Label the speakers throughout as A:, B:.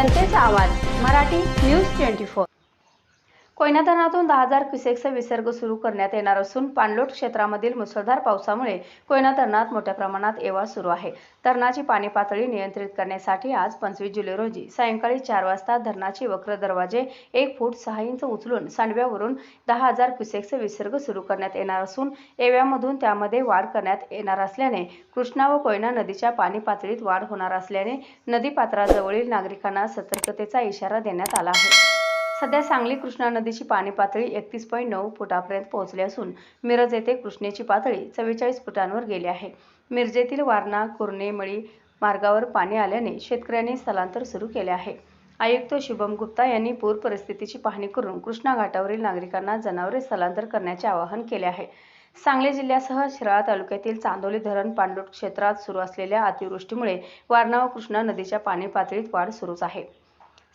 A: जनतेचा आवाज Marathi news twenty four. Koyna धरणातून दहा हजार क्युसेकचा विसर्ग सुरू करण्यात येणार असून पाणलोट क्षेत्रामधील मुसळधार पावसामुळे कोयना धरणात मोठ्या प्रमाणात येवा सुरू आहे. धरणाची पाणी पातळी नियंत्रित करण्यासाठी आज पंचवीस जुलै रोजी सायंकाळी चार वाजता धरणाचे वक्र दरवाजे एक फूट सहा इंच उचलून सांडव्यावरून दहा हजार क्युसेकचा विसर्ग सुरू करण्यात येणार असून येव्यामधून त्यामध्ये वाढ करण्यात येणार असल्याने कृष्णा व कोयना नदीच्या पाणी पातळीत वाढ होणार असल्याने नदीपात्राजवळील नागरिकांना सतर्कतेचा इशारा देण्यात आला आहे. सध्या सांगली कृष्णा नदीची पाणी पातळी एकतीस पॉईंट नऊ फुटापर्यंत पोहोचली असून मिरज येथे कृष्णेची पातळी चव्वेचाळीस फुटांवर गेली आहे. मिरजेतील वारणा कुर्णे मळी मार्गावर पाणी आल्याने शेतकऱ्यांनी स्थलांतर सुरू केले आहे. आयुक्त शुभम गुप्ता यांनी पूर परिस्थितीची पाहणी करून कृष्णा घाटावरील नागरिकांना जनावरे स्थलांतर करण्याचे आवाहन केले आहे. सांगली जिल्ह्यासह शिराळा तालुक्यातील चांदोली धरण पाणलोट क्षेत्रात सुरू असलेल्या अतिवृष्टीमुळे वारणा व कृष्णा नदीच्या पाणी पातळीत वाढ सुरूच आहे.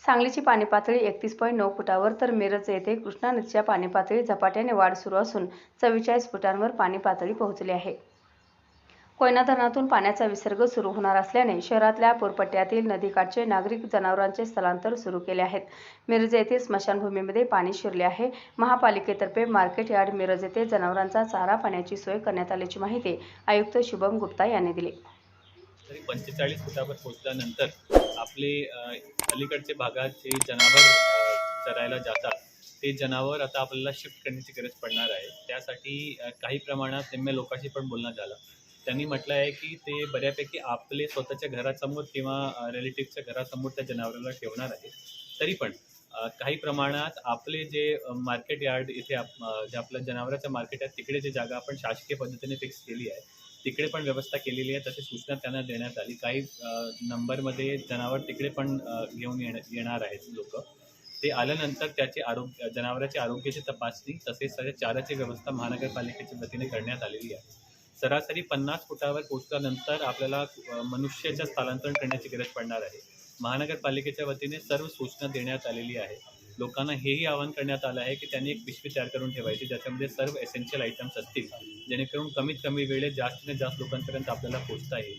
A: सांगलीची पाणी पातळी एकतीस पॉईंट नऊ फुटावर तर मिरज येथे कृष्णा नदीच्या पाणी पातळी झपाट्याने वाढ सुरू असून चव्वेचाळीस फुटांवर पाणी पातळी पोहोचली आहे. कोयना धरणातून पाण्याचा विसर्ग सुरू होणार असल्याने शहरातल्या पूरपट्ट्यातील नदीकाठचे नागरिक जनावरांचे स्थलांतर सुरू केले आहेत. मिरज येथील स्मशानभूमीमध्ये पाणी शिरले आहे. महापालिकेतर्फे मार्केट यार्ड मिरज येथे जनावरांचा चारा पाण्याची सोय करण्यात आल्याची माहिती आयुक्त शुभम गुप्ता यांनी दिली.
B: तरी पंचेचाळीस फुटावर पोहोचल्यानंतर आपले अलीकडचे भागात जे जनावर चरायला जातात ते जनावर आता आपल्याला शिफ्ट करण्याची गरज पडणार आहे. त्यासाठी काही प्रमाणात निम्म्या लोकांशी पण बोलणं झालं. त्यांनी म्हटलं आहे की ते बऱ्यापैकी आपले स्वतःच्या घरासमोर किंवा रिलेटिव्हच्या घरासमोर त्या जनावराला ठेवणार आहे तरी पण काही प्रमाणात आपले जे मार्केट यार्ड इथे आप- जे आपलं जनावरांचं मार्केट आहे तिकडे जी जागा आपण शासकीय पद्धतीने फिक्स केली आहे तिकडे पण व्यवस्था केलेली आहे तसे सूचना त्यांना देण्यात आली. काही नंबरमध्ये जनावर तिकडे पण घेऊन येण येणार आहेत लोक. ते आल्यानंतर त्याचे आरोग्य जनावरांची आरोग्याची तपासणी तसेच सगळ्या चाराची व्यवस्था महानगरपालिकेच्या वतीने करण्यात आलेली आहे. सरासरी पन्नास फुटावर पोहोचल्यानंतर आपल्याला मनुष्याच्या स्थलांतरण करण्याची गरज पडणार आहे. महानगरपालिकेच्या वतीने सर्व सूचना देण्यात आलेली आहे. लोकांना हेही आवाहन करण्यात आलं आहे की त्यांनी एक पिशवी तयार करून ठेवायची ज्याच्यामध्ये सर्व एसेन्शियल आयटम्स असतील जेणेकरून कमीत कमी वेळेत जास्तीत जास्त लोकांपर्यंत आपल्याला पोहोचता येईल.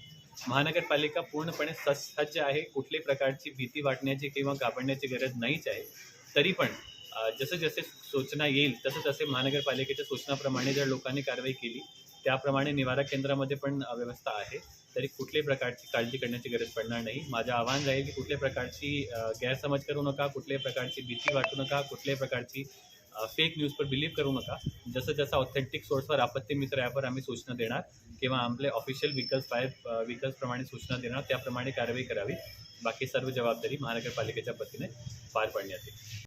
B: महानगरपालिका पूर्णपणे सज्ज आहे कुठल्याही प्रकारची भीती वाटण्याची किंवा घाबरण्याची गरज नाहीच आहे. तरी पण जसं जसे सूचना येईल तसं तसे महानगरपालिकेच्या सूचनाप्रमाणे जर लोकांनी कारवाई केली त्याप्रमाणे निवारा केंद्रामध्ये पण व्यवस्था आहे. तरी कुठल्याही प्रकारची काळजी करण्याची गरज पडणार नाही. माझं आव्हान राहील की कुठल्याही प्रकारची गैरसमज करू नका कुठल्याही प्रकारची भीती वाटू नका कुठल्याही प्रकारची फेक न्यूजवर बिलीव्ह करू नका. जसं जसं ऑथेंटिक सोर्सवर आपत्ती मित्र ॲपवर आम्ही सूचना देणार किंवा आपले ऑफिशियल व्हीकल्स फायर व्हिकल्सप्रमाणे सूचना देणार त्याप्रमाणे कारवाई करावी. बाकी सर्व जबाबदारी महानगरपालिकेच्या वतीने पार पाडण्यात येईल.